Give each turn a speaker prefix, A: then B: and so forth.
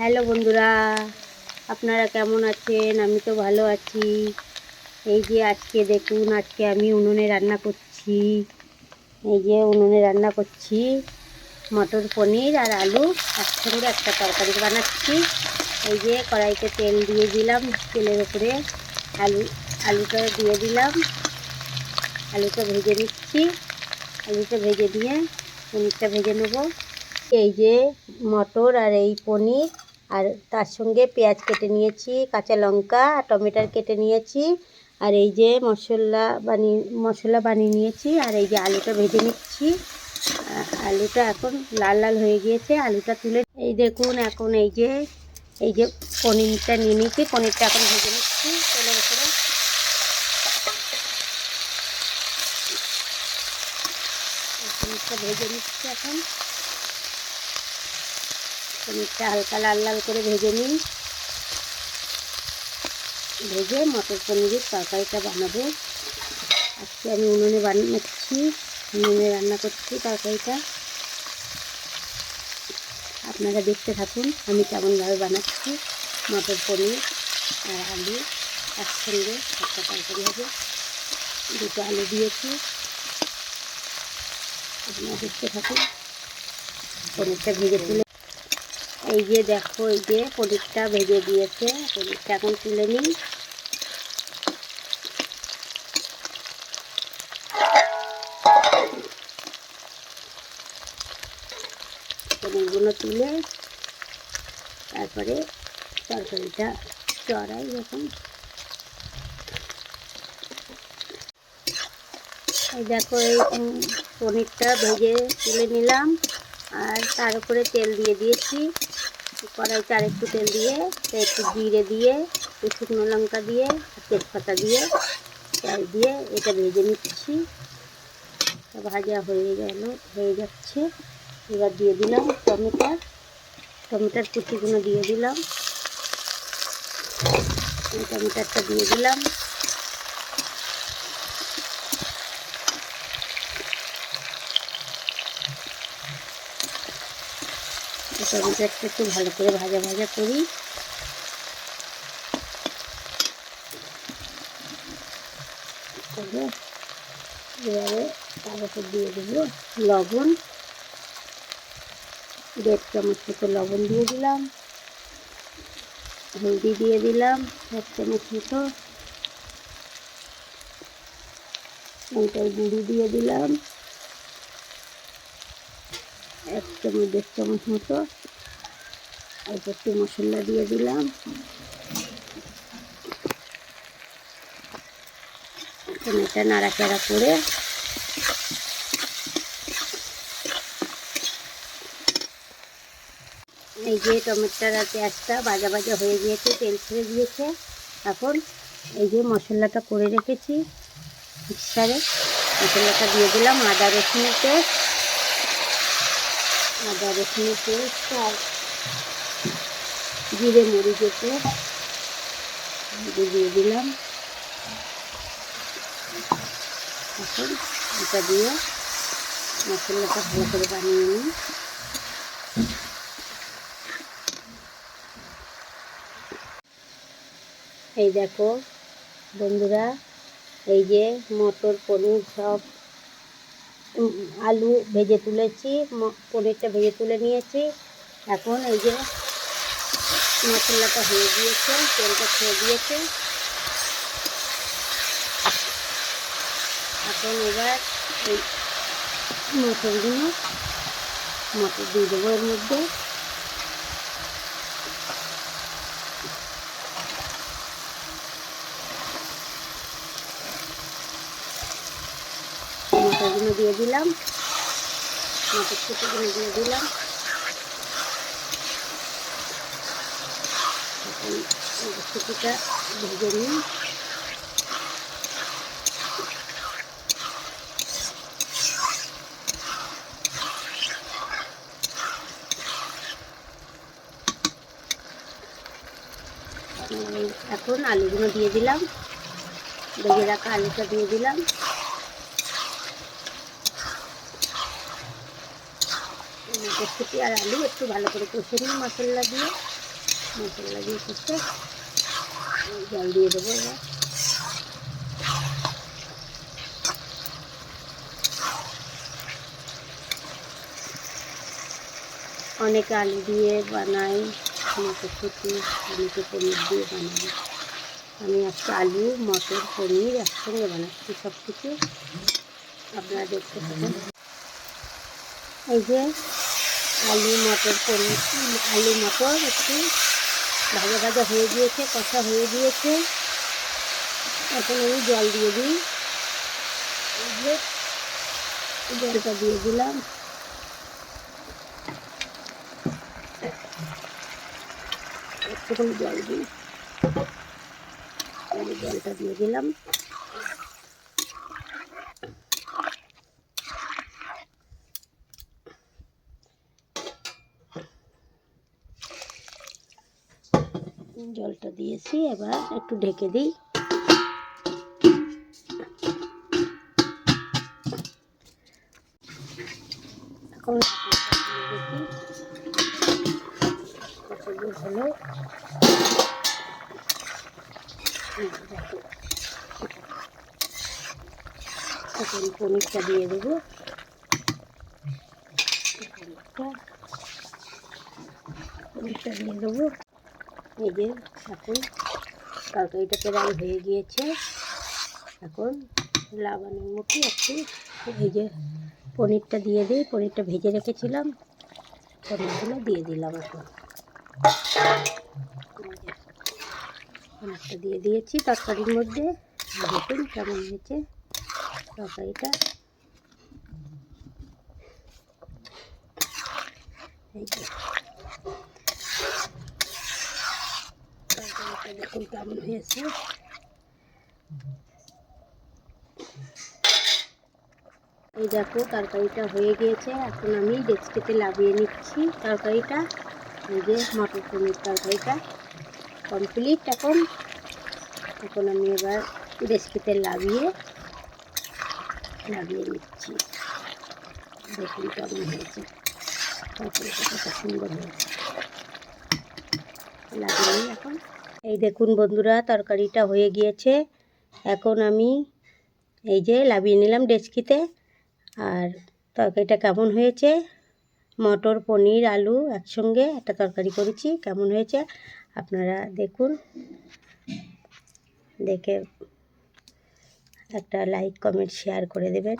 A: Hello বন্ধুরা, আপনারা কেমন আছেন? আমি তো ভালো আছি। এই যে আজকে দেখুন, আজকে আমি উনুনে রান্না করছি। এই যে উনুনে রান্না করছি মটর পনির আর আলু একসঙ্গে একটা তরকারি বানাচ্ছি। এই যে কড়াইতে তেল দিয়ে দিলাম, তেলের উপরে আলু, আলুটা দিয়ে দিলাম। আলুটা ভেজে নিচ্ছি। আলুটা ভেজে দিয়ে পনিরটা ভেজে নেব। এই যে মটর আর এই পনির আর তার সঙ্গে পেঁয়াজ কেটে নিয়েছি, কাঁচা লঙ্কা আর টমেটো কেটে নিয়েছি। আর এই যে মশলা বানিয়ে মশলা বানিয়ে নিয়েছি আর এই যে আলুটা ভেজে নিচ্ছি। আলুটা এখন লাল লাল হয়ে গিয়েছে, আলুটা তুলে এই দেখুন এখন এই যে এই যে পনিরটা নিয়ে নিয়েছি, পনিরটা এখন ভেজে নিচ্ছি, তেলের উপরে। ভেজে নিচ্ছি এখন। পনিরটা হালকা লাল লাল করে ভেজে নিই। ভেজে মটর পনিরের তরকারিটা বানাবো। আজকে আমি উনুনে বানাচ্ছি উনুনে রান্না করছি তরকারিটা। আপনারা দেখতে থাকুন আমি কেমনভাবে বানাচ্ছি মটর পনির আর আলু একসঙ্গে একটা তরকারি হবে। দুটো আলু দিয়েছি। আপনারা দেখতে থাকুন। পনিরটা ভেজে তুলে এই যে দেখো, এই যে পনিরটা ভেজে দিয়েছে। পনিরটা এখন তুলে নিই। পনিরগুলো তুলে তারপরে তরকারিটা চড়াই এখন। এই দেখো, এই পনিরটা ভেজে তুলে নিলাম। আর তার উপরে তেল দিয়ে দিয়েছি। কড়াইতে আর একটু তেল দিয়ে একটু জিরে দিয়ে, একটু শুকনো লঙ্কা দিয়ে, তেজপাতা দিয়ে তেল দিয়ে এটা ভেজে নিচ্ছি। ভাজা হয়ে গেল, হয়ে যাচ্ছে। এবার দিয়ে দিলাম টমেটো টমেটোর কুচিগুলো দিয়ে দিলাম। টমেটারটা দিয়ে দিলাম। টমেটোটা একটু ভালো করে ভাজা ভাজা করি। এবারে তার উপর দিয়ে দেবো লবণ। দেড় চামচ মতো লবণ দিয়ে দিলাম। হলদি দিয়ে দিলাম এক চামচ মতো। লঙ্কার গুঁড়ি দিয়ে দিলাম। এক চামচ দেড় চামচ মতো অল্প একটু মশলা দিয়ে দিলাম। এখন এটা নাড়াচাড়া করে এই যে টমেটোর আর পেঁয়াজটা ভাজা ভাজা হয়ে গিয়েছে, তেল ছেড়ে দিয়েছে। এখন এই যে মশলাটা করে রেখেছি মিক্সারে। মশলাটা দিয়ে দিলাম আদা রসুনের পেস্ট। আদা রসুনের পেস্ট আর জিরে মরিচের পেস্ট দিয়ে দিলাম। এখন এটা দিয়ে মশলাটা ভালো করে বানিয়ে নিই। এই দেখো বন্ধুরা, এই যে মটর, পনির সব আলু ভেজে তুলেছি পনিরটা ভেজে তুলে নিয়েছি। এখন এই যে মশলাটা হয়ে দিয়েছে তেলটা খেয়ে দিয়েছে। এখন এবার এই মটরগুলো, মটর দিয়ে দেবো এর মধ্যে মটরগুলো দিয়ে দিলাম। মটরশুটিগুলো দিয়ে দিলাম। মটরশুটিটা ভেজে নিই। এখন আলুগুলো দিয়ে দিলাম। ভেজে রাখা আলুটা দিয়ে দিলাম। মটরশুঁটি আর আলু একটু ভালো করে কষে নিই মশলা দিয়ে মশলা দিয়ে করতে জল দিয়ে দেবো এবার অনেকে আলু দিয়ে বানায় মটরশুঁটি অনেকে পনির দিয়ে বানায় আমি আজকে আলু মটর পনির একসঙ্গে বানাচ্ছি সব কিছু আপনারা দেখতে পাবেন এই যে আলু মটর পনির আলু মটর একটু ভাজা ভাজা হয়ে গিয়েছে, কষা হয়ে গিয়েছে। এখন আমি জল দিয়ে দিই। জলটা দিয়ে দিলাম। একটুখানি জল দিই। জলটা দিয়ে দিলাম। জলটা দিয়েছি, এবার একটু ঢেকে দিই। এখন হলো এখন পনিরটা দিয়ে দেবো। পনিরটা দিয়ে দেবো। এই এখন তরকারিটা প্রায় হয়ে গিয়েছে। এখন লাগানোর মতো একটু যে পনিরটা দিয়ে দিই। পনিরটা ভেজে রেখেছিলাম, পনিরগুলো দিয়ে দিলাম এখন। পনিরটা দিয়ে দিয়েছি, তরকারির মধ্যে দেখুন কেমন হয়েছে তরকারিটা। এই যে তরকারিটা এই দেখো, তরকারিটা হয়ে গিয়েছে। এখন আমি ডেচকিতে লাগিয়ে নিচ্ছি তরকারিটা। এই যে মটর পনির তরকারিটা কমপ্লিট এখন এখন আমি এবার ডেচকিতে লাগিয়ে লাগিয়ে নিচ্ছি। দেখুন কেমন হয়েছে। তরকারিটা কত সুন্দর হয়েছে। লাগিয়ে এখন। এই দেখুন বন্ধুরা, তরকারিটা হয়ে গিয়েছে। এখন আমি এই যে লাভিয়ে নিলাম ডেচকিতে। আর তরকারিটা কেমন হয়েছে? মটর, পনির, আলু একসঙ্গে একটা তরকারি করেছি, কেমন হয়েছে? আপনারা দেখুন। দেখে একটা লাইক, কমেন্ট, শেয়ার করে দেবেন।